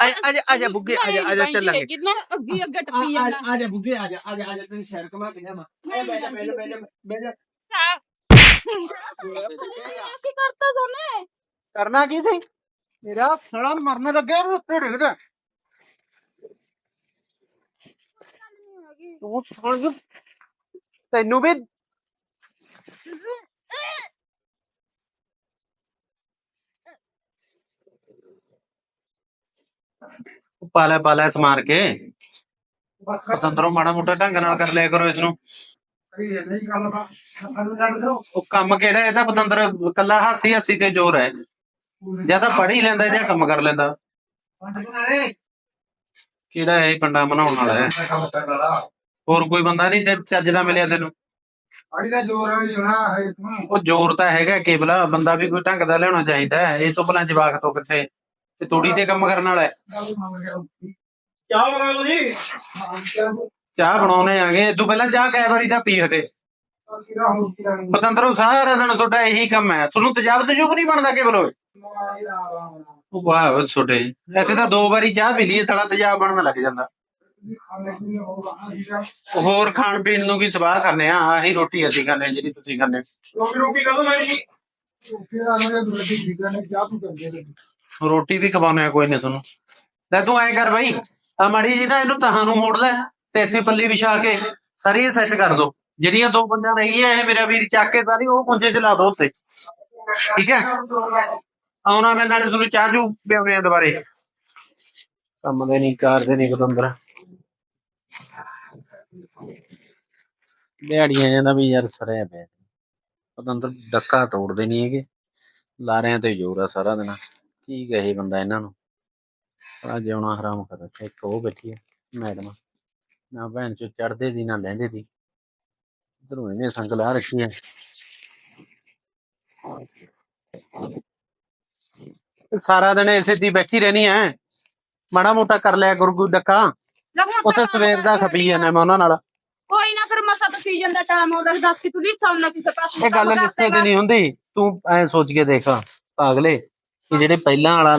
ਆ ਜਾ- ਆ ਜਾ ਬੁੱਗੇ ਆ ਜਾ ਆ ਜਾ ਚੱਲਾਂਗੇ। ਕਿੰਨਾ ਅੱਗੇ ਅੱਗੇ ਟੱਪੀ ਜਾਂਦਾ। ਆ ਜਾ ਬੁੱਗੇ ਆ ਜਾ ਆ ਜਾ ਆ ਜਾ ਤੈਨੂੰ ਸ਼ਹਿਰ ਕਮਾ ਕੇ ਜਾਵਾਂ ਆ ਬੈਠ ਜਾ ਬੈਠ ਜਾ ਬੈਠ ਜਾ ਬੈਠ ਜਾ। ਕੀ ਕਰਤਾ ਸੋਨੇ। ਕਰਨਾ ਕੀ ਸੀ? ਮੇਰਾ ਸਾਲਾ ਮਰਨ ਲੱਗਿਆ ਉੱਤੇ ਡਿੱਗਦਾ ਤੂੰ ਤੈਨੂੰ ਵੀ ਪਾਲਾ ਪਾਲਾ ਸਮਾਰ ਕੇ। ਪਤੰਦਰੋਂ ਮਾੜਾ ਮੋਟਾ ਢੰਗ ਨਾਲ ਕਰ ਲਿਆ ਕਰੋ ਇਸ ਨੂੰ ਉਹ ਕੰਮ ਕਿਹੜਾ ਇਹਦਾ ਪਤੰਦਰ ਕੱਲਾ ਹਾਸੀ ਹਾਸੀ ਤੇ ਜ਼ੋਰ ਹੈ। ਜਾਂ ਤਾਂ ਪੜ੍ਹ ਹੀ ਲੈਂਦਾ ਜਾਂ ਕੰਮ ਕਰ ਲੈਂਦਾ। ਕਿਹੜਾ ਇਹ ਪੰਡਾ ਬਣਾਉਣ ਵਾਲਾ ਹੈ? ਹੋਰ ਕੋਈ ਬੰਦਾ ਨਹੀਂ ਤੇ ਚੱਜ ਦਾ ਮਿਲਿਆ ਤੈਨੂੰ? ਉਹ ਜ਼ੋਰ ਤਾਂ ਹੈਗਾ ਕੇਵਲਾ ਬੰਦਾ ਵੀ ਕੋਈ ਢੰਗ ਦਾ ਲਿਆਉਣਾ ਚਾਹੀਦਾ ਇਹ ਤੋਂ ਭਲਾ ਜਵਾਕ ਤੋਂ ਕਿੱਥੇ ਤੇ ਤੂੜੀ ਤੇ ਕੰਮ ਕਰਨ ਵਾਲਾ ਹੈ। ਚਾਹ ਬਣਾ ਲਓ ਜੀ। ਚਾਹ ਬਣਾਉਣੇ ਆਗੇ ਤੋਂ ਪਹਿਲਾਂ ਚਾਹ ਕੈ ਵਾਰੀ ਤਾਂ ਪੀ ਹਟੇ। ਪਤੰਦਰੋਂ ਸਾਰਾ ਦਿਨ ਤੁਹਾਡਾ ਇਹੀ ਕੰਮ ਹੈ। ਤੁਹਾਨੂੰ ਤਜਾਬ ਤਜੂਬ ਨਹੀਂ ਬਣਦਾ ਕੇਵਲ ਓਏ ਉਹ ਵਾਹ ਵਾ ਛੋਟੇ ਇੱਥੇ ਤਾਂ ਦੋ ਵਾਰੀ ਚਾਹ ਪੀ ਲਈ ਸਾਲਾ ਤਜਾਬ ਬਣਨ ਲੱਗ ਜਾਂਦਾ। ਹੋਰ ਖਾਣ ਪੀਣ ਨੂੰ ਕੀ ਸਵਾਹ ਕਰਨੇ ਆ? ਆਹੀ ਰੋਟੀ ਅਸੀਂ ਹਾਂ ਜਿਹੜੀ ਤੁਸੀਂ ਖਾਂਦੇ। ਹੋ। ਰੋਟੀ ਰੋਟੀ ਕਦੋਂ ਲੈਣੀ ਜੀ? ਰੋਟੀ ਵੀ ਖਵਾਉਂਦੇ ਆ, ਕੋਈ ਨਹੀਂ ਤੁਹਾਨੂੰ ਲੈ ਤੂੰ ਐ ਕਰ ਬਾਈ ਆ ਮੜੀ ਜੀ ਨਾ ਇਹਨੂੰ ਤਹਾਂ ਨੂੰ ਮੋੜ ਲੈ ਤੇ ਇੱਥੇ ਪੱਲੀ ਵਿਛਾ ਕੇ ਸਾਰੀ ਸੈੱਟ ਕਰ ਦੋ। ਜਿਹੜੀਆਂ ਦੋ ਬੰਦਿਆਂ ਰਹੀਆਂ ਇਹ ਮੇਰਾ ਵੀਰ ਚੱਕ ਕੇ ਸਾਰੀ ਉਹ ਪੁੰਜੇ ਚ ਲਾ ਦੋ ਉੱਤੇ। ਠੀਕ ਹੈ? ਆਉਣਾ ਮੈਂ ਨਾਲੇ ਤੁਹਾਨੂੰ ਚਾਹ ਜੂ ਪਿਆਉਣੇ ਆ ਦੁਬਾਰੇ। ਕੰਮ ਦੇ ਨਹੀਂ ਕਰਦੇ ਨਹੀਂ ਕਦੰਦਰ ਦਿਹਾੜੀਆਂ ਜਾਂਦਾ ਵੀ ਯਾਰ ਸਰਿਆ ਪਿਆ। ਕਦੰਦਰ ਡੱਕਾ ਤੋੜਦੇ ਨਹੀਂ ਹੈਗੇ। ਲਾਰਿਆਂ ਤੇ ਜ਼ੋਰ ਆ ਸਾਰਾ ਦਿਨ। ਕੀ ਕਹੇ ਬੰਦਾ ਇਹਨਾਂ ਨੂੰ? ਆ ਜਿਉਣਾ ਹਰਾਮ ਕਰ ਰੱਖਿਆ ਇੱਕ ਉਹ ਬੈਠੀ ਹੈ ਮੈਡਮ। ਨਾ ਭੈਣ ਚੋ ਚੜਦੇ ਦੀ ਨਾ ਲਹਿੰਦੇ ਦੀ। ਇਧਰੋਂ ਇਹਨੇ ਸੰਗ ਲਾ ਰੱਖੀ ਹੈ। ਸਾਰਾ ਦਿਨ ਇਸੇ ਦੀ ਬੈਠੀ ਰਹਿਣੀ ਹੈ। ਮਾੜਾ ਮੋਟਾ ਕਰ ਲਿਆ ਗੁਰਗੂ ਡੱਕਾ। ਉੱਥੇ ਸਵੇਰ ਦਾ ਖਪੀ ਜਾਂਦਾ ਮੈਂ ਉਹਨਾਂ ਨਾਲ। ਕੋਈ ਨਾ ਫਿਰ ਮਸਾ ਤਾਂ ਸੀਜ਼ਨ ਦਾ ਟਾਈਮ ਆਉਂਦਾ ਦੱਸ ਕਿ ਤੂੰ ਨਹੀਂ ਸੌਣਾ ਕਿਸੇ ਪਾਸੇ ਇਹ ਗੱਲ ਲਿਸਤੇ ਤੇ ਨਹੀਂ ਹੁੰਦੀ। ਤੂੰ ਐ ਸੋਚ ਕੇ ਦੇਖ ਪਾਗਲੇ। ਕਿ ਜਿਹੜੇ ਪਹਿਲਾਂ ਵਾਲਾ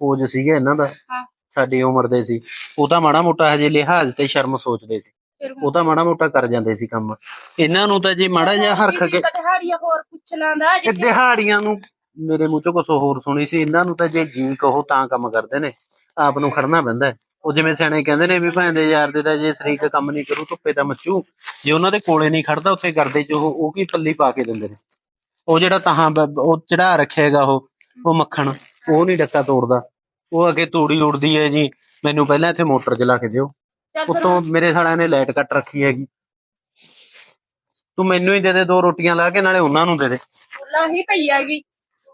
ਕੋਚ ਸੀਗੇ ਇਹਨਾਂ ਦਾ ਹਾਂ। ਸਾਡੀ ਉਮਰ ਦੇ ਸੀ ਉਹ ਤਾਂ ਮਾੜਾ ਮੋਟਾ ਹਜੇ ਲਿਹਾਜ਼ ਤੇ ਸ਼ਰਮ ਸੋਚਦੇ ਸੀ ਫਿਰ ਉਹ ਤਾਂ ਮਾੜਾ ਮੋਟਾ ਕਰ ਜਾਂਦੇ ਸੀ ਕੰਮ ਇਹਨਾਂ ਨੂੰ ਤਾਂ ਜੇ ਮਾੜਾ ਜਿਹਾ ਹਰਖ ਕੇ ਦਿਹਾੜੀਆਂ ਹੋਰ ਪੁੱਛ ਲਾਂਦਾ ਇਹ ਦਿਹਾੜੀਆਂ ਨੂੰ ਮੇਰੇ ਮੂੰਹ ਚੋਂ ਕੁਛ ਹੋਰ ਸੁਣੀ ਸੀ ਇਹਨਾਂ ਨੂੰ ਤਾਂ ਜੇ ਜੀ ਕਹੋ ਤਾਂ ਕੰਮ ਕਰਦੇ ਨੇ ਆਪ ਨੂੰ ਖੜਨਾ ਪੈਂਦਾ ਹੈ। ਉਹ ਜਿਵੇਂ ਸਿਆਣੇ ਕਹਿੰਦੇ ਨੇ ਵੀ ਭਾਂ ਦੇ ਯਾਰ ਦੇ ਤਾਂ ਜੇ ਸਰੀਕ ਕੰਮ ਨਹੀਂ ਕਰੂ ਧੁੱਪੇ ਤਾਂ ਮੱਚੂ ਜੇ ਉਹਨਾਂ ਦੇ ਕੋਲੇ ਨਹੀਂ ਖੜਦਾ ਉੱਥੇ ਕਰਦੇ ਜੋ ਉਹ ਉਹ ਕੀ ਪੱਲੀ ਪਾ ਕੇ ਦਿੰਦੇ ਨੇ ਉਹ ਜਿਹੜਾ ਤਹਾਂ ਬ- ਉਹ ਚੜਾ ਰੱਖੇਗਾ ਉਹ ਉਹ ਮੱਖਣ ਉਹ ਨਹੀਂ ਡੱਕਾ ਤੋੜਦਾ। ਉਹ ਅੱਗੇ ਤੂੜੀ ਉੜਦੀ ਹੈ ਜੀ। ਮੈਨੂੰ ਪਹਿਲਾਂ ਇੱਥੇ ਮੋਟਰ ਚਲਾ ਕੇ ਦਿਓ। ਉੱਤੋਂ ਮੇਰੇ ਸਾਲਿਆਂ ਨੇ ਲਾਈਟ ਕੱਟ ਰੱਖੀ ਹੈਗੀ। ਤੂੰ ਮੈਨੂੰ ਹੀ ਦੇ ਦੇ ਦੋ ਰੋਟੀਆਂ ਲਾ ਕੇ ਨਾਲੇ ਉਹਨਾਂ ਨੂੰ ਦੇ ਦੇ। ਲਾਹੀ ਪਈ ਹੈਗੀ।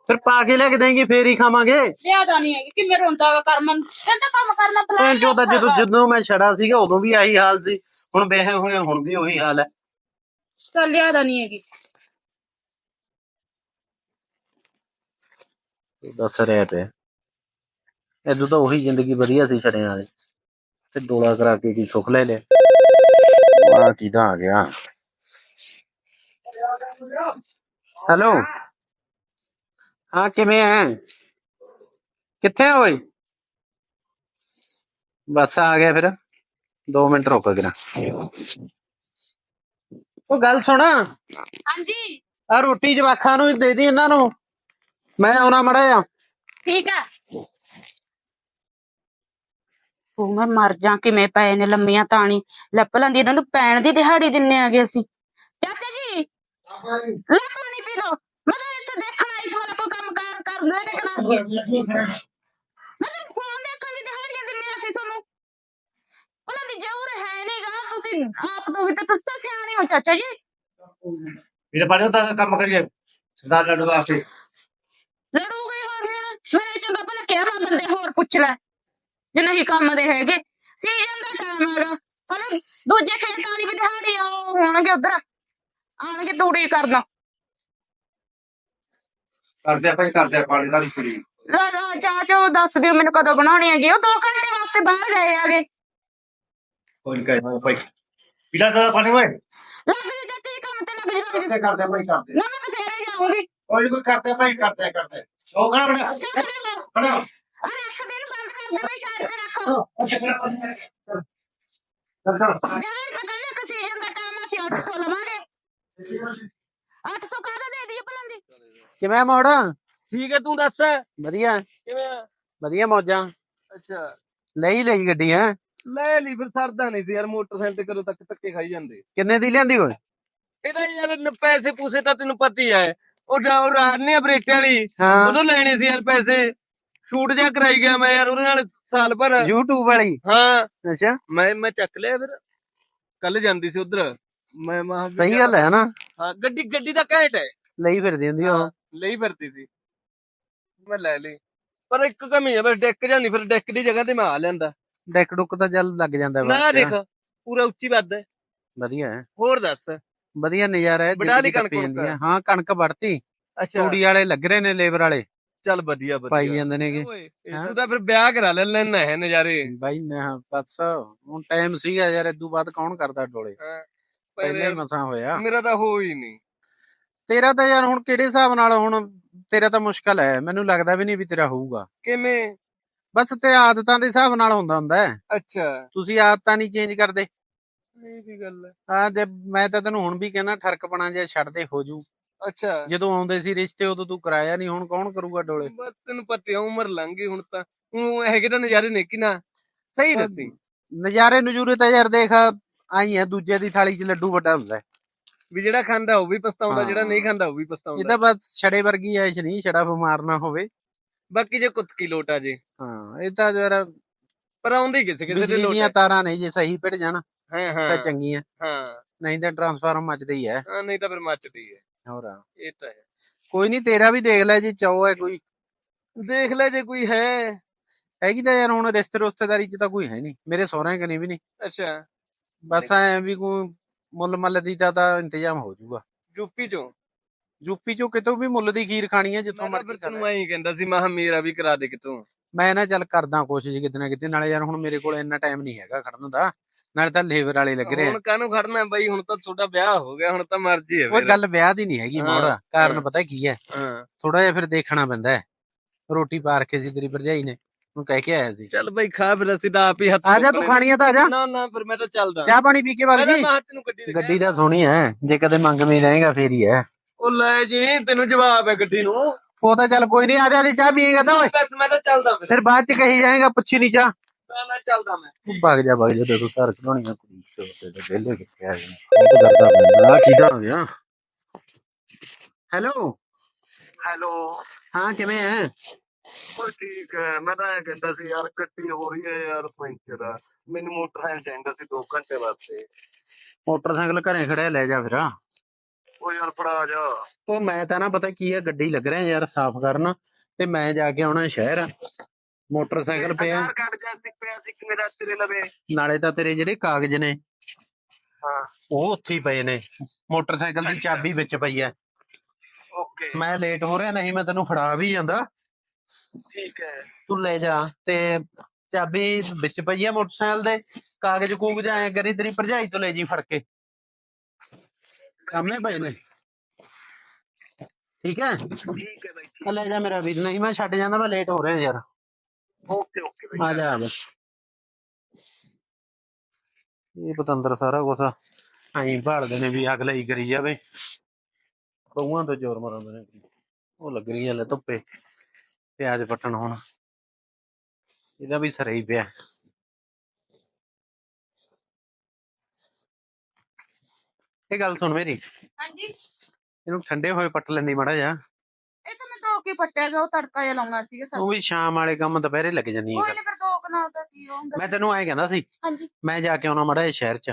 ਫਿਰ ਪਾ ਕੇ ਲੈ ਕੇ ਦੇਂਗੇ ਫੇਰ ਹੀ ਖਾਵਾਂਗੇ। ਜ਼ਿਆਦਾ ਨਹੀਂ ਹੈਗੀ ਕਿਵੇਂ ਰੋਂਦਾ ਗਾ ਕਰਮਨ। ਕਹਿੰਦਾ ਕੰਮ ਕਰਨਾ ਭੈਣ ਚੋਦ ਦਾ ਜਦੋਂ ਜਦੋਂ ਮੈਂ ਛੜਾ ਸੀਗਾ ਉਦੋਂ ਵੀ ਆਹੀ ਹਾਲ ਸੀ। ਹੁਣ ਵਿਆਹੇ ਹੋਏ ਹੁਣ ਵੀ ਉਹੀ ਹਾਲ ਹੈ। ਚੱਲ ਜ਼ਿਆਦਾ ਨਹੀਂ ਹੈਗੀ। ਦੱਸ ਰਿਹਾ ਪਿਆ ਇਦੋਂ ਤਾਂ ਉਹੀ ਜ਼ਿੰਦਗੀ ਵਧੀਆ ਸੀ ਛੜਿਆਂ ਵਾਲੀ ਤੇ ਡੋਲਾ ਕਰਾ ਕੇ ਕੀ ਸੁੱਖ ਲੈ ਲਿਆ। ਆ ਕਿਦਾ ਆ ਗਿਆ? ਹੈਲੋ। ਹਾਂ ਕਿਵੇਂ ਹੈ ਕਿੱਥੇ ਆ ਓਏ? ਬਸ ਆ ਗਿਆ ਫਿਰ। 2 ਮਿੰਟ ਰੁਕ ਗਿਆ ਉਹ ਗੱਲ ਸੁਣ। ਹਾਂਜੀ। ਆ ਰੋਟੀ ਜਵਾਖਾਂ ਨੂੰ ਦੇ ਦੀ ਇਹਨਾਂ ਨੂੰ। ਮੈਂ ਆਉਣਾ ਮੜਾ ਆ ਠੀਕ ਹੈ ਉਹ ਮੈਂ ਮਰ ਜਾ ਕਿਵੇਂ ਪਏ ਨੇ ਲੰਮੀਆਂ ਤਾਣੀ। ਲੱਪ ਲੈਂਦੀ ਇਹਨਾਂ ਨੂੰ ਪੈਣ ਦੀ ਦਿਹਾੜੀ ਦਿੰਨੇ ਆਗੇ ਅਸੀਂ। ਚਾਚਾ ਜੀ ਲੈ ਪਾਣੀ ਪੀ ਲਓ ਮੈਂ ਤਾਂ ਇੱਥੇ ਦੇਖਣ ਆਈ ਸਾਰਾ ਕੋਈ ਕੰਮ ਕਾਰ ਕਰ ਲੈ ਨਿਕਣਾ ਮੈਂ ਤਾਂ ਫੋਨ ਦੇਖਣ ਦੀ ਦਿਹਾੜੀਆਂ ਦਿੰਨੇ ਅਸੀਂ ਤੁਹਾਨੂੰ। ਉਹਨਾਂ ਦੀ ਜ਼ਰੂਰ ਹੈ ਨਹੀਂਗਾ ਤੁਸੀਂ ਆਪ ਤੋਂ ਵੀ ਤੇ ਤੁਸੀਂ ਤਾਂ ਸਿਆਣੇ ਹੋ ਚਾਚਾ ਜੀ। ਮੇਰੇ ਬਾਰੇ ਤਾਂ ਕੰਮ ਕਰੀਏ। ਸਰਦਾਰ ਲੱਡੂ ਵਾਸਤੇ। ਲੜੂਗੇ ਹੋਰ ਹੁਣ? ਮੇਰੇ ਚੰਗਾ ਭਲਾ ਕਿਹਾ ਮੈਂ ਬੰਦੇ ਹੋਰ ਪੁੱਛ ਲੈ। ਜੇ ਨਹੀਂ ਕੰਮ ਦੇ ਹੈਗੇ ਸੀਜ਼ਨ ਦਾ ਟਾਈਮ ਹੈਗਾ ਹਲੇ ਦੂਜੇ ਖੇਤਾਂ ਦੀ ਵੀ ਦਿਹਾੜੀ ਆ ਉਹ ਹੋਣਗੇ ਉਧਰ। ਆਣਗੇ ਤੂੜੀ ਕਰਨਾ। ਕਰਦੇ ਆਪਾਂ ਹੀ ਕਰਦੇ ਆ ਪਾਣੀ ਦਾ ਕੁੜੀ ਲਾ ਲਾ ਚਾਚੋ ਦੱਸ ਦਿਓ ਮੈਨੂੰ ਕਦੋਂ ਬਣਾਉਣੀ ਹੈਗੀ। ਉਹ 2 ਘੰਟੇ ਵਾਸਤੇ ਬਾਹਰ ਗਏ ਆਗੇ ਕੋਈ ਕਹੇ ਭਾਈ ਪੀਲਾ ਦਾ ਪਾਣੀ ਓਏ। ਲੱਗ ਜੀ ਚਾਚੀ ਕੰਮ ਤੇ ਲੱਗ ਜੀ ਕਰਦੇ ਆਪਾਂ ਹੀ ਕਰਦੇ। ਨਾ ਮੈਂ ਫੇਰੇ ਜਾਊਂਗੀ। ਕੋਈ ਕੋਈ ਕਰਦੇ ਆਪਾਂ ਹੀ ਕਰਦੇ ਕਰਦੇ ਉਹ ਕਹਣਾ ਬਣਾ। ਬਣਾ ਅਰੇ ਇੱਕ ਦਿਨ ਬੰਦ ਅੱਗੇ ਵੀ ਸਾਈਡ ਤੇ ਰੱਖੋ। ਜਾਨ ਤਾਂ ਕਹਿੰਦੇ ਕਿ ਸੀਜ਼ਨ ਦਾ ਟਾਈਮ ਅਸੀਂ 800 ਲਵਾਂਗੇ। 800 ਕਾਹਦਾ ਦੇ ਦਈਏ ਭਲਾਂ ਦੀ ਕਿਵੇਂ ਮੋੜ? ਠੀਕ ਹੈ ਤੂੰ ਦੱਸ। ਵਧੀਆ। ਕਿਵੇਂ? ਵਧੀਆ ਮੌਜਾਂ। ਅੱਛਾ। ਲਈ ਲਈ ਗੱਡੀ ਹੈ? ਲੈ ਲਈ ਫਿਰ ਸਰਦਾ ਨਹੀਂ ਸੀ ਯਾਰ ਮੋਟਰਸਾਈਕਲ ਤੇ ਕਦੋਂ ਤੱਕ ਧੱਕੇ ਖਾਈ ਜਾਂਦੇ। ਕਿੰਨੇ ਦੀ ਲਿਆਂਦੀ ਓਏ? ਇਹਦਾ ਯਾਰ ਪੈਸੇ ਪੂਸੇ ਤਾਂ ਤੈਨੂੰ ਪਤਾ ਹੀ ਹੈ ਉਹ ਉਹ ਰਾਤ ਨਹੀਂ ਬਰੇਟੇ ਵਾਲੀ। ਹਾਂ। ਉਦੋਂ ਲੈਣੇ ਸੀ ਯਾਰ ਪੈਸੇ। ਸ਼ੂਟ ਜਾ ਕਰਾਈ ਗਿਆ ਮੈਂ ਯਾਰ ਉਹਦੇ ਨਾਲ ਸਾਲ ਭਰ। YouTube ਵਾਲੀ? ਹਾਂ। ਅੱਛਾ। ਮੈਂ ਮੈਂ ਚੱਕ ਲਿਆ ਫਿਰ। ਕੱਲ ਜਾਂਦੀ ਸੀ ਉਧਰ। ਮੈਂ ਮਾ ਸਹੀ ਗੱਲ ਹੈ ਨਾ। ਹਾਂ ਗੱਡੀ ਗੱਡੀ ਦਾ ਘੈਂਟ ਹੈ। ਲਈ ਫਿਰਦੀ ਹੁੰਦੀ ਉਹ। ਲਈ ਫਿਰਦੀ ਸੀ। ਮੈਂ ਲੈ ਲਈ। ਪਰ ਇੱਕ ਕਮੀ ਹੈ ਬਸ ਡੈਕ ਜਾਂ ਨਹੀਂ ਫਿਰ ਡੈਕ ਦੀ ਜਗ੍ਹਾ ਤੇ ਮੈਂ ਆ ਲੈਂਦਾ ਡੈਕ ਡੁੱਕ ਤਾਂ ਚੱਲ ਲੱਗ ਜਾਂਦਾ ਨਾ ਬਾਅਦ ਚ। ਦੇਖ ਪੂਰਾ ਉੱਚੀ ਵੱਧ ਹੈ। ਵਧੀਆ ਹੈ। ਹੋਰ ਦੱਸ। ਵਧੀਆ ਨਜ਼ਾਰਾ ਹੈ ਟੱਪੀ ਕਣਕ ਜਾਂਦੀ ਹੈ। ਹਾਂ ਕਣਕ ਵੜਤੀ ਅੱਛਾ। ਤੂੜੀ ਵਾਲੇ ਲੱਗ ਰਹੇ ਨੇ ਲੇਬਰ ਵਾਲੇ। ਚੱਲ ਵਧੀਆ ਵਧੀਆ। ਪਾਈ ਜਾਂਦੇ ਨੇਗੇ ਓਏ ਇਹ ਹੈਂ? ਤੂੰ ਤਾਂ ਫਿਰ ਵਿਆਹ ਕਰਾ ਲੈ ਲੈਣਾ ਹੈ ਨਜ਼ਾਰੇ। ਬਾਈ ਨਾ ਬਸ ਹੁਣ ਟਾਈਮ ਸੀਗਾ ਯਾਰ ਇਦੋਂ ਬਾਅਦ ਕੌਣ ਕਰਦਾ ਡੋਲੇ? ਪਹਿਲਾਂ ਹੀ ਮਸਾਂ ਹੋਇਆ। ਮੇਰਾ ਤਾਂ ਹੋ ਹੀ ਨਹੀਂ। ਤੇਰਾ ਤਾਂ ਯਾਰ ਹੁਣ ਕਿਹੜੇ ਹਿਸਾਬ ਨਾਲ ਹੁਣ ਤੇਰਾ ਤਾਂ ਮੁਸ਼ਕਲ ਹੈ। ਮੈਨੂੰ ਲੱਗਦਾ ਵੀ ਨਹੀਂ ਵੀ ਤੇਰਾ ਹੋਊਗਾ। ਕਿਵੇਂ? ਬਸ ਤੇਰਾ ਆਦਤਾਂ ਦੇ ਹਿਸਾਬ ਨਾਲ ਹੁੰਦਾ ਹੁੰਦਾ ਹੈ। ਅੱਛਾ। ਤੁਸੀਂ ਆਦਤਾਂ ਨਹੀਂ ਚੇਂਜ ਕਰਦੇ। ਇਹ ਵੀ ਗੱਲ ਹੈ। ਆ ਜੇ ਮੈਂ ਤਾਂ ਤੈਨੂੰ ਹੁਣ ਵੀ ਕਹਿਣਾ ਠਰਕਪਣਾ ਜਿਹਾ ਛੱਡ ਦੇ ਹੋ ਜੂ। ਅੱਛਾ। ਜਦੋਂ ਆਉਂਦੇ ਸੀ ਰਿਸ਼ਤੇ ਉਦੋਂ ਤੂੰ ਕਰਾਇਆ ਨਹੀਂ ਹੁਣ ਕੌਣ ਕਰੂਗਾ ਡੋਲੇ? ਬਸ ਤੈਨੂੰ ਪਤਾ ਹੀ ਉਮਰ ਲੰਘ ਗਈ ਹੁਣ ਤਾਂ। ਹੁਣ ਹੈਗੇ ਤਾਂ ਨਜ਼ਾਰੇ ਨੇ ਕਿ ਨਾ? ਸਹੀ ਦੱਸੀ। ਨਜ਼ਾਰੇ ਨਜੂਰੇ ਤਾਂ ਯਾਰ ਦੇਖ ਆਈ ਹੈ ਦੂਜੇ ਦੀ ਥਾਲੀ 'ਚ ਲੱਡੂ ਵੱਡਾ ਹੁੰਦਾ ਹੈ। ਵੀ ਜਿਹੜਾ ਖਾਂਦਾ ਉਹ ਵੀ ਪਛਤਾਉਂਦਾ ਜਿਹੜਾ ਹਾਂ। ਨਹੀਂ ਖਾਂਦਾ ਉਹ ਵੀ ਇਹ ਪਛਤਾਉਂਦਾ ਤਾਂ ਬਸ ਛੜੇ ਵਰਗੀ ਐਸ਼ ਨਹੀਂ ਛੜਾ ਬਿਮਾਰ ਨਾ ਹੋਵੇ। ਬਾਕੀ ਜੇ ਕੁੱਤ ਕੀ ਲੋਟ ਜੇ। ਹਾਂ ਇਹ ਤਾਂ ਯਾਰ ਪਰ ਆਉਂਦੀ ਕਿਸੇ ਕਿਸੇ ਦੇ ਲੋਟ ਹੈ। ਤਾਰਾਂ ਨੇ ਜੇ ਸਹੀ ਭਿੜ ਜਾਣ। ਹਾਂ ਤਾਂ ਹਾਂ ਚੰਗੀਆਂ ਹਾਂ। ਨਹੀਂ ਤਾਂ ਟਰਾਂਸਫਾਰਮ ਮੱਚਦਾ ਹੀ ਹੈ ਹਾਂ ਨਹੀਂ ਤਾਂ ਫਿਰ ਮੱਚਦੀ ਹੈ ਹੋਰ ਇਹ ਤਾਂ ਹੈ। ਕੋਈ ਨਹੀਂ ਤੇਰਾ ਵੀ ਦੇਖ ਲੈ ਜੇ ਚਾਹੋ ਹੈ ਕੋਈ। ਦੇਖ ਲੈ ਜੇ ਕੋਈ ਹੈ। ਹੈਗੀ ਤਾਂ ਯਾਰ ਹੁਣ ਰਿਸ਼ਤੇ ਰੁਸ਼ਤੇਦਾਰੀ 'ਚ ਤਾਂ ਕੋਈ ਹੈ ਨਹੀਂ। ਮੇਰੇ ਸਹੁਰਿਆਂ ਕਨੀ ਵੀ ਨਹੀਂ। ਅੱਛਾ। ਬਸ ਐ ਵੀ ਕੋਈ ਮੁੱਲ ਮੱਲ ਦੀ ਤਾਂ ਤਾਂ ਇੰਤਜ਼ਾਮ ਹੋ ਜਾਊਗਾ ਯੂਪੀ ਚੋਂ? ਯੂਪੀ 'ਚੋਂ ਕਿਤੋਂ ਵੀ ਮੁੱਲ ਦੀ ਖੀਰ ਖਾਣੀ ਹੈ ਜਿੱਥੋਂ ਮੈਂ ਤਾਂ ਮਰਜ਼ੀ ਫਿਰ ਕਰ ਤੈਨੂੰ ਐਂ ਕਹਿੰਦਾ ਸੀ ਮੈਂ ਕਿਹਾ ਮੇਰਾ ਵੀ ਕਰਾ ਦੇ ਕਿਤੋਂ। ਮੈਂ ਨਾ ਚੱਲ ਕਰਦਾ ਕੋਸ਼ਿਸ਼ ਕਿਤੇ ਨਾ ਕਿਤੇ ਨਾਲੇ ਯਾਰ ਹੁਣ ਮੇਰੇ ਕੋਲ ਇੰਨਾ ਟਾਈਮ ਨਹੀਂ ਹੈਗਾ ਖੜਨ ਦਾ। ਨਾਲੇ ਤਾਂ ਲੇਬਰ ਵਾਲੇ ਲੱਗ ਰਹੇ ਹੁਣ ਕਾਹਨੂੰ ਖੜਨਾ ਬਈ? ਹੁਣ ਤਾਂ ਤੁਹਾਡਾ ਵਿਆਹ ਹੋ ਗਿਆ ਹੁਣ ਤਾਂ ਮਰਜ਼ੀ ਹੈ ਉਹ ਗੱਲ ਵਿਆਹ ਦੀ ਨਹੀਂ ਹੈਗੀ ਮੋੜ। ਕਾਰਨ। ਪਤਾ ਕੀ ਹੈ? ਥੋੜਾ ਜਿਹਾ ਫਿਰ ਦੇਖਣਾ ਪੈਂਦਾ ਹੈ। ਰੋਟੀ ਪਾ ਰੱਖੀ ਸੀ ਤੇਰੀ ਭਰਜਾਈ ਨੇ ਉਹਨੂੰ ਕਹਿ ਕੇ ਆਇਆ ਸੀ। ਚੱਲ ਬਈ ਖਾ ਫਿਰ ਅਸੀਂ ਤਾਂ ਆਪ ਹੀ ਹੱਥ ਆ ਜਾ ਤੂੰ ਧੋਣੇ। ਖਾਣੀ ਆ ਤਾਂ ਆ ਜਾ। ਨਾ ਨਾ ਫਿਰ ਮੈਂ ਤਾਂ ਚੱਲਦਾ। ਚਾਹ ਪਾਣੀ ਪੀ ਕੇ ਵਗ ਜੀ। ਗੱਡੀ ਦੀ ਗੱਡੀ ਤਾਂ ਸੋਹਣੀ ਹੈ ਜੇ ਕਦੇ ਮੰਗਵੀਂ ਰਹੇਗਾ ਫੇਰ ਹੀ ਹੈ। ਉਹ ਲੈ ਜੀ ਤੈਨੂੰ ਜਵਾਬ ਹੈ ਗੱਡੀ ਨੂੰ। ਉਹ ਤਾਂ ਚੱਲ ਕੋਈ ਨਹੀਂ ਆ ਜਾ ਜੀ ਚਾਹ ਪੀਏਗਾ ਤਾਂ ਓਏ। ਮੈਂ ਤਾਂ ਚੱਲਦਾ ਫਿਰ। ਫਿਰ ਬਾਅਦ ਚ ਕਹੀ ਜਾਏਗਾ ਪੁੱਛੀ ਨਹੀਂ ਚਾਹ। ਨਾ ਨਾ ਚੱਲਦਾ ਮੈਂ। ਤੂੰ ਭੱਗ ਜਾ ਭੱਗ ਜਾ ਤੇ ਤੂੰ ਘਰ ਚੜਾਉਣੀ ਆ ਕੁੜੀ। ਤੇ ਤੇ ਵਿਹਲੇ ਕਿੱਥੇ ਆ ਜਾਣਾ। ਉਹ ਤਾਂ ਕਰਦਾ ਪੈਂਦਾ ਆ ਕੀ ਹੋ ਗਿਆ? ਹੈਲੋ? ਹੈਲੋ? ਹਾਂ ਕਿਵੇਂ ਹੈ ਉਹ ਠੀਕ ਹੈ ਮੈਂ ਤਾਂ ਇਹ ਕਹਿੰਦਾ ਸੀ ਯਾਰ ਕੱਟੀ ਹੋ ਰਹੀ ਹੈ ਯਾਰ ਪੈਂਚਰ ਮੈਨੂੰ ਮੋਟਰਸਾਈਕਲ ਚਾਹੀਦਾ ਸੀ 2 ਘੰਟੇ ਵਾਸਤੇ। ਮੋਟਰਸਾਈਕਲ ਘਰੇ ਖੜਿਆ ਲੈ ਜਾ ਫਿਰ ਉਹ ਯਾਰ ਫੜਾ ਜਾ। ਉਹ ਮੈਂ ਤਾਂ ਨਾ ਪਤਾ ਕੀ ਹੈ ਗੱਡੀ ਲੱਗ ਰਿਹਾ ਯਾਰ ਸਾਫ਼ ਕਰਨ। ਤੇ ਮੈਂ ਜਾ ਕੇ ਆਉਣਾ ਸ਼ਹਿਰ। ਮੋਟਰਸਾਈਕਲ ਪਿਆ ਆਧਾਰ ਕਾਰਡ ਜਾਂ ਸੀ ਪਿਆ ਸੀ ਕਿ ਮੇਰਾ ਤੇਰੇ ਲਵੇ? ਨਾਲੇ ਤਾਂ ਤੇਰੇ ਜਿਹੜੇ ਕਾਗਜ਼ ਨੇ ਹਾਂ। ਉਹ ਉੱਥੇ ਹੀ ਪਏ ਨੇ। ਮੋਟਰਸਾਈਕਲ ਦੀ ਚਾਬੀ ਵਿੱਚ ਪਈ ਹੈ ਓਕੇ। ਮੈਂ ਲੇਟ ਹੋ ਰਿਹਾ ਨਹੀਂ ਮੈਂ ਤੈਨੂੰ ਫੜਾ ਵੀ ਜਾਂਦਾ। ਠੀਕ ਹੈ ਤੂੰ ਲੈ ਜਾ। ਤੇ ਚਾਬੀ ਵਿੱਚ ਪਈ ਹੈ ਮੋਟਰਸਾਈਕਲ ਦੇ। ਕਾਗਜ਼ ਕੂਗਜ਼ ਐ ਕਰੀ ਤੇਰੀ ਭਰਜਾਈ ਤੋਂ ਲੈ ਜੀ ਫੜ ਕੇ। ਸਾਹਮਣੇ ਪਏ ਨੇ। ਠੀਕ ਹੈ ਠੀਕ ਹੈ ਬਾਈ ਲੈ ਜਾ ਮੇਰਾ ਵੀਰ। ਨਹੀਂ ਮੈਂ ਛੱਡ ਜਾਂਦਾ ਮੈਂ ਲੇਟ ਹੋ ਰਿਹਾ ਯਾਰ। Okay okay bye. ਆ ਜਾ ਬਸ। ਇਹ ਪਤੰਦਰ ਸਾਰਾ ਕੁਛ ਐਂ ਭਾਲਦੇ ਨੇ ਵੀ ਅਗਲਾ ਹੀ ਕਰੀ ਜਾਵੇ। ਕਊਆਂ ਤੋਂ ਜ਼ੋਰ ਮਾਰਦੇ ਨੇ। ਉਹ ਲੱਗ ਰਹੀ ਹੈ ਲੈ ਧੁੱਪੇ। ਪਿਆਜ਼ ਪੱਟਣ ਹੁਣ। ਇਹਦਾ ਵੀ ਸਰੇ ਹੀ ਪਿਆ। ਇਹ ਗੱਲ ਸੁਣ ਮੇਰੀ। ਹਾਂਜੀ। ਇਹਨੂੰ ਠੰਡੇ ਹੋਏ ਪੱਟ ਲੈਂਦੀ ਮਾੜਾ ਜਾ ਇਹ ਤਾਂ ਮੈਂ ਕੇ ਪੱਟਿਆ ਗਿਆ ਉਹ ਤੜਕਾ ਜਿਹਾ ਲਾਉਣਾ ਸੀਗਾ ਸਰ। ਉਹ ਵੀ ਸ਼ਾਮ ਵਾਲੇ ਕੰਮ ਦੁਪਹਿਰੇ ਲੱਗ ਜਾਂਦੀ ਕੋਈ ਹੈ ਨਹੀਂ ਫਿਰ ਦੋ ਕਨਾਲ ਦਾ ਕੀ ਹੋਊਗਾ ਮੈਂ ਤੈਨੂੰ ਐਂ ਕਹਿੰਦਾ ਸੀ ਹਾਂਜੀ। ਮੈਂ ਜਾ ਕੇ ਆਉਣਾ ਮਾੜਾ ਜਿਹਾ ਸ਼ਹਿਰ 'ਚ।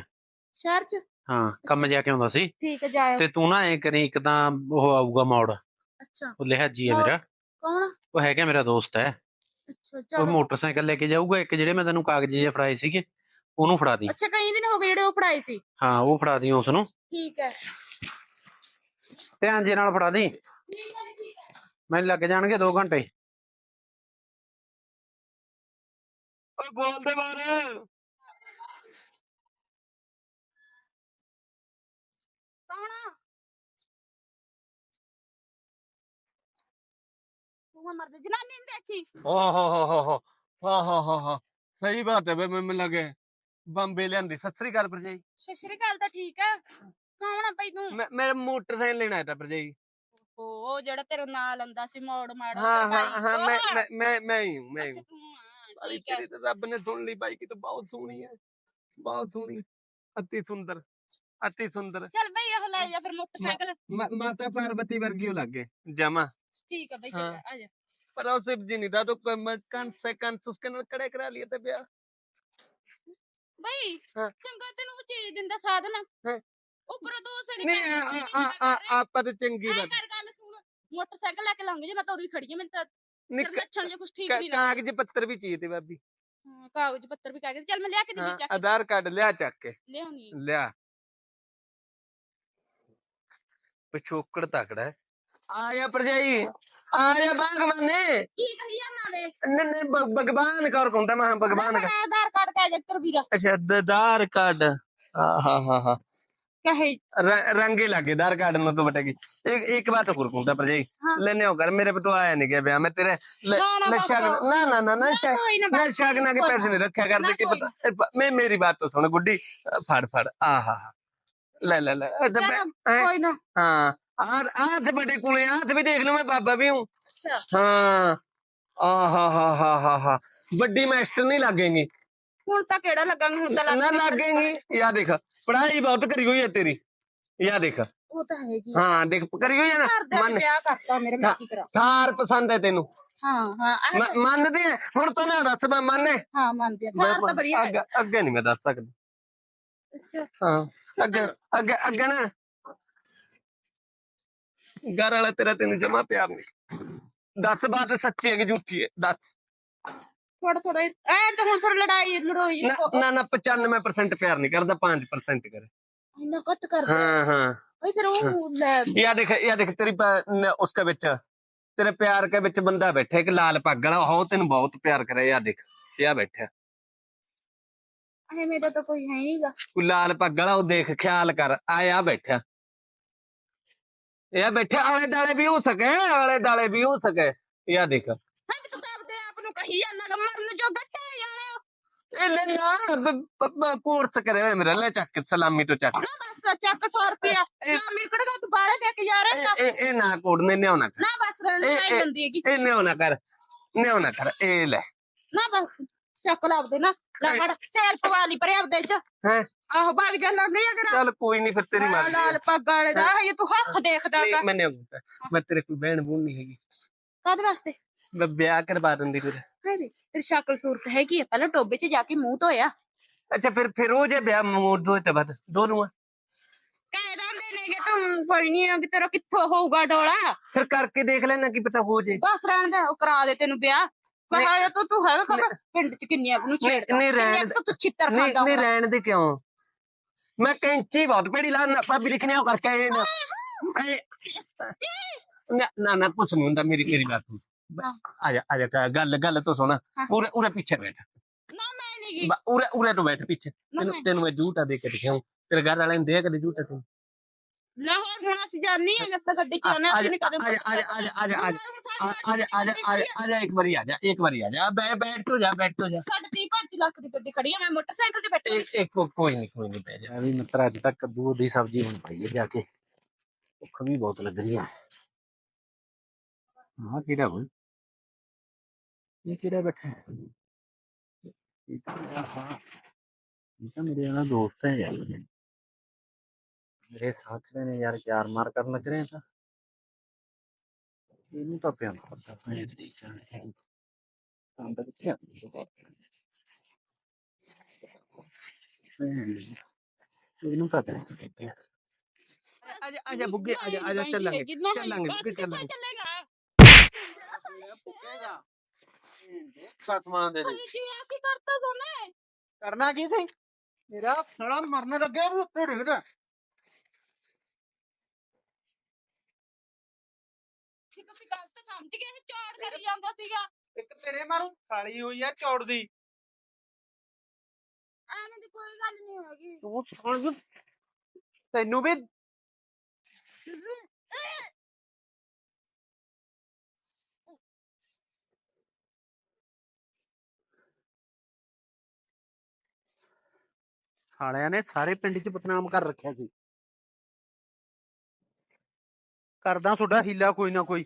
ਸ਼ਹਿਰ ਚ? ਹਾਂ ਕੰਮ ਜਾ ਕੇ ਆਉਂਦਾ ਸੀ। ਠੀਕ ਹੈ ਜਾਇਓ। ਤੇ ਤੂੰ ਨਾ ਐ ਕਰੀ ਇੱਕ ਤਾਂ ਉਹ ਆਊਗਾ ਮੌੜ। ਅੱਛਾ। ਉਹ ਲਿਹਾਜੀ ਹੈ? ਮੇਰਾ। ਕੌਣ? ਉਹ ਹੈਗਾ ਮੇਰਾ ਦੋਸਤ ਹੈ। ਅੱਛਾ ਉਹ ਮੋਟਰਸਾਈਕਲ ਲੈ ਕੇ ਜਾਊਗਾ ਇੱਕ ਜਿਹੜੇ ਮੈਂ ਤੈਨੂੰ ਕਾਗਜ਼ ਜਿਹੇ ਫੜਾਏ ਸੀਗੇ ਉਹਨੂੰ ਫੜਾ ਦੀ। ਅੱਛਾ ਕਈ ਦਿਨ ਹੋ ਗਏ ਜਿਹੜੇ ਉਹ ਪੜਾਏ ਸੀ। ਹਾਂ ਉਹ ਫੜਾ ਦੀ ਉਸ ਨੂੰ। ਠੀਕ ਹੈ। ਧਿਆਨ ਜੇ ਨਾਲ ਫੜਾ ਦੀ। ਜੀ, ਠੀਕ ਹੈ। ਮੈਨੂੰ ਲੱਗ ਜਾਣਗੇ 2 ਘੰਟੇ। ਓਏ ਬੋਲ ਦੇ ਬਾਹਰ। ਕੌਣ ਤੂੰ ਮਰਦੇ ਜਨਾਨੀ ਨਹੀਂ ਦੇਖੀ। ਓ ਹੋ ਹੋ ਹੋ ਹੋ ਹਾਂ ਹਾਂ ਹਾਂ ਹਾਂ ਸਹੀ ਬਾਤ ਹੈ ਬਈ ਮੈਨੂੰ ਲੱਗੇ ਬੰਬੇ ਲਿਆਂਦੀ। ਸਤਿ ਸ੍ਰੀ ਅਕਾਲ ਭਰਜਾਈ। ਸਤਿ ਸ਼੍ਰੀ ਅਕਾਲ ਤਾਂ ਠੀਕ ਆ ਕੌਣ ਆ ਭਾਈ ਤੂੰ? ਮੈਂ ਮੈਂ ਮੋਟਰਸਾਈਕਲ ਲੈਣਾ ਹੈ ਭਰਜਾਈ। ਉਹ ਜਿਹੜਾ ਤੇਰਾ ਨਾਂ ਲੰਦਾ ਸੀ ਮੋੜ ਮਾੜਾ ਹਾਂ ਹਾਂ ਹਾਂ ਮੈਂ ਮੈਂ- ਮੈਂ ਹੂੰ ਮੈਂ ਹੂੰ ਅਰੇ ਤੇਰੀ ਤਾਂ ਰੱਬ ਨੇ ਸੁਣ ਲਈ ਬਾਈ ਕਿ ਤੂੰ ਬਹੁਤ ਸੋਹਣੀ ਹੈ ਬਹੁਤ ਸੋਹਣੀ ਅਤੀ ਸੁੰਦਰ ਅਤੀ ਸੁੰਦਰ। ਚੱਲ ਬਈ ਉਹ ਲੈ ਜਾ ਫਿਰ ਮੋਟਰਸਾਈਕਲ। ਮਾਤਾ ਪਾਰਵਤੀ ਵਰਗੀ ਉਹ ਲੱਗੇ ਜਮਾ। ਠੀਕ ਹੈ ਬਈ ਚੱਲ ਆ ਜਾ। पर उसे जीनी था तो क- मैं कंस से कंस उसके अंदर कड़े करा लिए थे ब्याह ਬਈ हाँ। ਚੰਗਾ ਤੈਨੂੰ ਉਹ ਚੀਜ਼ ਦਿੰਦਾ ਸਾਧਨ। हाँ। ਉੱਪਰੋਂ ਦੋ ਸਿਰ ਨਹੀਂ ਆ- ਆ- ਆ- ਆਪਾਂ ਤੇ ਚੰਗੀ ਗੱਲ ਕਰ ਗੱਲ ਸੁਣ ਮੋਟਰਸਾਈਕਲ ਲੈ ਕੇ ਲੰਘ ਜੇ ਮੈਂ ਤਾਂ ਉਰੀ ਖੜੀ ਆ ਮੈਨੂੰ ਤਾਂ ਨਿੱਕ- ਤੇਰੇ ਜੇ ਕੁਝ ਠੀਕ ਨਹੀਂ ਲੱਗ ਕਾਗਜ਼ ਪੱਤਰ ਵੀ ਚਾਹੀਦੇ ਬਾਬੀ। ਹਾਂ, ਕਾਗਜ਼ ਪੱਤਰ ਵੀ ਕਾਗਜ਼ ਚੱਲ ਮੈਂ ਲਿਆ ਕੇ ਹਾਂ, ਚੱਕ ਆਧਾਰ ਕਾਰਡ ਲਿਆ ਚੱਕ ਕੇ। ਲਿਆਉਣੀ ਲਿਆ। ਪਿਛੋਕੜ ਤਕੜਾ ਹੈ। ਆਇਆ ਭਰਜਾਈ ਆਇਆ ਬਾਗਵਾਨੇ। ਕੀ ਕਹੀ ਜਾਂਦਾ ਵੇ? ਨਹੀਂ ਭਗਵਾਨ ਕੌਰ ਕਹਿੰਦਾ ਮੈਂ ਭਗਵਾਨ ਮੈਂ ਆਧਾਰ ਕਾਰਡ ਕਾ ਜੱਤਰ ਵੀਰਾ ਅੱਛਾ ਆਧਾਰ ਕਾਰਡ। ਆਹਾ ਹਾ ਹਾ। क्या है? रंगे लागे दार कार्ड में तो बटेगी। एक एक बात और कहूँ पर जाई लेने हो होकर मेरे पे तो आया नहीं के बया मैं तेरे नशा ना ना ना ना ना शाग ना ना के पैसे नहीं रखे कर दे के पता मैं मेरी बात तो सुन गुड्डी फाड़ फाड़ आ हा ले ले ले कोई ना। हाँ और हाथ बड़े कुले हाथ भी देख लूँ मैं बाबा भी हूँ। हाँ आ हा हा हा हा हा। बड़ी मास्टर नहीं लगेंगी। हूँ तो केड़ा लगेंगे ना लगेंगी या देखा पढ़ाई बहुत करी हुई है तेरी या देख ਉਹ ਤਾਂ ਹੈਗੀ हाँ देख करी हुई है ना ਘਰ ਦਾ मन ਵਿਆਹ ਕਰਤਾ ਮੇਰੇ ਮੈਂ ਕੀ ਕਰਾਂ थार पसंद है तेनू ਹਾਂ ਹਾਂ ਆਹ म- ਮੰਨਦੇ ਆ ਹੁਣ ਤਾਂ ਨਾ ਦੱਸ ਮੈਂ ਮੰਨੇ ਹਾਂ ਮੰਨਦੀ ਆ ਘਰ ਤਾਂ ਬੜੀਆ ਹੈ ਅੱਗੇ ਅੱਗੇ ਨਹੀਂ ਮੈਂ ਦੱਸ ਸਕਦਾ ਅੱਛਾ ਹਾਂ ਅੱਗੇ ਅੱਗੇ ਅੱਗੇ ਨਾ ਘਰ ਵਾਲਾ ਤੇਰਾ ਤੈਨੂੰ ਜਮਾ ਪਿਆਰ ਨਹੀਂ ਦੱਸ ਬਾਤ ਸੱਚੀ ਹੈ ਕਿ ਝੂਠੀ ਹੈ ਦੱਸ ਥੋੜਾ ਥੋੜਾ ਐ ਤਾਂ ਹੁਣ ਫਿਰ ਲੜਾਈ ਲੜੋਈ ਨਾ ਨਾ ਨਾ 95% ਪਿਆਰ ਨਹੀਂ ਕਰਦਾ 5% ਕਰ। ਇੰਨਾ ਘੱਟ ਕਰ ਹਾਂ ਹਾਂ। ਓਏ ਫਿਰ ਉਹ ਲੈ ਯਾ ਦੇਖ ਯਾ ਦੇਖ ਤੇਰੀ ਪ- ਨ- ਉਸਕੇ ਵਿੱਚ ਤੇਰੇ ਪਿਆਰ ਕੇ ਵਿੱਚ ਬੰਦਾ ਬੈਠਾ ਇੱਕ ਲਾਲ ਪੱਗ ਵਾਲਾ ਉਹ ਤੈਨੂੰ ਬਹੁਤ ਪਿਆਰ ਕਰੇ ਯਾ ਦੇਖ ਯਾ ਬੈਠਾ। ਐ ਮੇਰਾ ਤਾਂ ਕੋਈ ਹੈ ਨਹੀਂਗਾ ਕੋਈ ਲਾਲ ਪੱਗ ਵਾਲਾ ਉਹ ਦੇਖ ਖਿਆਲ ਕਰ ਆਇਆ ਬੈਠਾ। ਇਹ ਬੈਠੇ ਆਲੇ ਦਾਲੇ ਵੀ ਹੋ ਸਕੇ ਆਲੇ ਦਾਲੇ ਵੀ ਹੋ ਸਕੇ। ਯਾ ਦੇਖ। ਕਹੀ ਜਾਂਦਾ ਗਾ, ਮਰਨ ਜੋ ਗੱਟੇ ਜਾਣੇ। ਇਹ ਲੈ ਨਾ ਕੋਰਸ ਕਰੇ ਹੋਏ ਮੇਰਾ ਲੈ ਚੱਕ ਸਲਾਮੀ ਤੋਂ ਚੱਕ। ਨਾ ਬਸ ਚੱਕ 100 ਰੁਪਿਆ ਮੇਰੇ ਕਿਹੜਾ ਤੂੰ ਬਾਹਰ ਦੇ ਕੇ ਰਿਹਾ ਇਹ ਇਹ- ਨਾ ਕੋੜਨੇ ਨਾ ਕਰ। ਨਾ ਬਸ ਨਹੀਂ ਦਿੰਦੀ ਹੈਗੀ। ਇਹ ਨਾ ਕਰ ਨਿਉ ਨਾ ਕਰ ਇਹ ਲੈ। ਨਾ ਬਸ ਚੱਕ ਲਾ ਆਪਦੇ ਨਾ ਲੈ ਫੜ ਸੈਲ ਪਵਾ ਲਈ ਪਰੇ ਆਪਦੇ ਚ। ਹੈ? ਆਹੋ ਜਾ ਲੱਗ ਨਹੀਂ ਅਗਰ ਚੱਲ ਕੋਈ ਨਹੀਂ ਫਿਰ ਤੇਰੀ ਮਰਜ਼ੀ। ਲਾਲ ਪੱਗ ਵਾਲੇ ਦਾ ਇਹ ਤੂੰ ਹੱਥ ਦੇਖਦਾ ਮੈਂ ਨਹੀਂ ਮੈਂ ਤੇਰੇ ਕੋਈ ਬਹਿਣ ਬੂਣ ਨਹੀਂ ਹੈਗੀ। ਕਦ ਵਾਸਤੇ? ਮੈਂ ਵਿਆਹ ਕਰਵਾ ਦਿੰਦੀ ਤੇਰੇ ਹਾਏ ਤੇਰੀ ਸ਼ਕਲ ਸੂਰਤ ਹੈਗੀ ਆ ਪਹਿਲਾਂ ਟੋਬੇ 'ਚ ਜਾ ਕੇ ਮੂੰਹ ਧੋਇਆ। ਅੱਛਾ ਫਿਰ ਫਿਰ ਉਹ ਜੇ ਵਿਆਹ ਮੋੜ ਦੋ ਤੇ ਬਾਅਦ ਦੋਨੋਂ ਆ। ਕਹਿ ਦਿੰਦੇ ਨੇਗੇ ਤੂੰ ਕੋਈ ਨਹੀਂ ਕਿ ਤੇਰਾ ਕਿੱਥੋਂ ਹੋਊਗਾ ਡੋਲਾ। ਫਿਰ ਕਰਕੇ ਦੇਖ ਲੈਣਾ ਕੀ ਪਤਾ ਹੋ ਜੇ। ਬਸ ਰਹਿਣ ਦੇ ਉਹ ਕਰਾ ਦੇ ਤੈਨੂੰ ਵਿਆਹ। ਕਹਾ ਤੂੰ ਤੂੰ ਹੈਗਾ ਖਬਰ? ਪਿੰਡ 'ਚ ਕਿੰਨੀਆਂ ਨੂੰ ਛੇੜਦਾ ਨਹੀਂ ਰਹਿਣ ਕੁ ਤੂੰ ਛਿੱਤਰ ਖਾਂਦਾ ਨਹੀਂ ਹੋਣਾ। ਰਹਿਣ ਦੇ ਕਿਉਂ? ਮੈਂ ਕੈਂਚੀ ਬਹੁਤ ਪੜੀ ਲਾ ਨਾ ਭਾਬੀ ਲਿਖਣੇ ਉਹ ਕਰਕੇ ਆਏ ਨਾ। ਨਾ ਨਾ ਨਾ ਕੁਛ ਨਹੀਂ ਹੁੰਦਾ ਮੇਰੀ ਮੇਰੀ ਬਾਤ। ਆ ਆ ਕ- ਨਾ ਮੈਂ ਨਹੀਂ ਗਈ। ਬ- ਉਰੇ ਉਰੇ ਤੋਂ ਬੈਠ ਪਿੱਛੇ। ਨਾ ਤੈਨੂੰ ਮੈਂ- ਤੈਨੂੰ ਮੈਂ ਝੂਟਾ ਦੇ ਕੇ ਦਿਖਾਉਂ। ਤੇਰੇ ਘਰ ਵਾਲੇ ਨੂੰ ਦੇ ਕੇ ਝੂਟਾ ਤੂੰ ਲਾਹੌਰ ਹੁਣ ਜਾਣੀ ਹੈ ਜਾ ਅਸੀਂ ਨਹੀਂ ਕਦੇ ਆ ਜਾ ਆ ਜਾ ਆ ਜਾ ਆ ਜਾ ਆ ਜਾ ਆ ਜਾ ਆ ਜਾ ਆ ਜਾ ਆ ਜਾ ਇੱਕ ਵਾਰੀ ਆ ਜਾ ਇੱਕ ਵਾਰੀ ਆ ਜਾ। ਬੈ ਬੈਠ ਤੋਂ ਜਾ ਬੈਠ ਤੋਂ ਜਾ। ਸਾਡੇ 30 35 ਲੱਖ ਦੀ ਗੱਡੀ ਖੜੀ ਹੈ ਮੈਂ ਮੋਟਰਸਾਈਕਲ ਤੇ ਬੈਠੀ। ਇੱਕ ਇੱਕ ਕੋਈ ਨਹੀਂ ਕੋਈ ਨਹੀਂ ਪੈ ਜਾ। ਵੀ ਮਿੱਤਰ ਅੱਜ ਤੱਕ ਕੱਦੂ ਦੀ ਸਬਜ਼ੀ ਹੁਣ ਪਾਈ ਹੈ ਜਾ ਕੇ ਭੁੱਖ ਵੀ ਬਹੁਤ ਲੱਗ ਰਹੀ ਹੈ ਕਿਹੜਾ ਹੋਈ ਇਹ ਕਿਹੜਾ ਬੈਠਾ ਹੈ? ਇਹ ਤਾਂ ਮੇਰਾ ਹਾਂ ਇਹ ਤਾਂ ਮੇਰੇ ਨਾਲ ਦੋਸਤ ਹੈ ਯਾਰ। ਮੇਰੇ ਸਾਥ ਨੇ ਯਾਰ ਚਾਰ ਮਾਰ ਕਰਨ ਲੱਗ ਰਹੇ ਤਾਂ। ਇਹਨੂੰ ਤਾਂ ਪਿਆ ਪਤਾ ਨਹੀਂ ਤੇ ਜਾਣੇ ਤਾਂ ਤਾਂ ਆ ਇਹਨੂੰ ਪਤਾ ਨਹੀਂ ਆ ਜਾ ਆ ਜਾ ਬੁੱਗੇ ਆ ਜਾ ਆ ਜਾ ਚੱਲਾਂਗੇ ਚੱਲਾਂਗੇ ਬੁੱਗੇ ਚੱਲਾਂਗੇ। ਚੱਲੇਗਾ ਸਤਮਾਨ ਦੇ ਕੀ ਆ ਕੀ ਕਰਤਾ ਸੋਨੇ? ਕਰਨਾ ਕੀ ਸੀ? ਮੇਰਾ ਸਾਲਾ ਮਰਨ ਲੱਗਿਆ ਵੀ ਉੱਤੇ ਡਿੱਗਦਾ ਕਿ ਤੁਸੀਂ ਗਲਤ ਸਮਝ ਗਏ? ਇਹ ਝਾੜ ਕਰੀ ਜਾਂਦਾ ਸੀਗਾ। ਇੱਕ ਤੇਰੇ ਮਾਰੂ ਖਾਲੀ ਹੋਈ ਆ ਚੌੜ ਦੀ। ਐਵੇਂ ਦੀ ਕੋਈ ਗੱਲ ਨਹੀਂ ਹੈਗੀ। ਤੂੰ ਸੁਣ। ਤੈਨੂੰ ਵੀ ਸਾਲਿਆਂ ਨੇ ਸਾਰੇ ਪਿੰਡ 'ਚ ਬਦਨਾਮ ਕਰ ਰੱਖਿਆ ਸੀ। ਕਰਦਾ ਤੁਹਾਡਾ ਹੀਲਾ ਕੋਈ ਨਾ ਕੋਈ।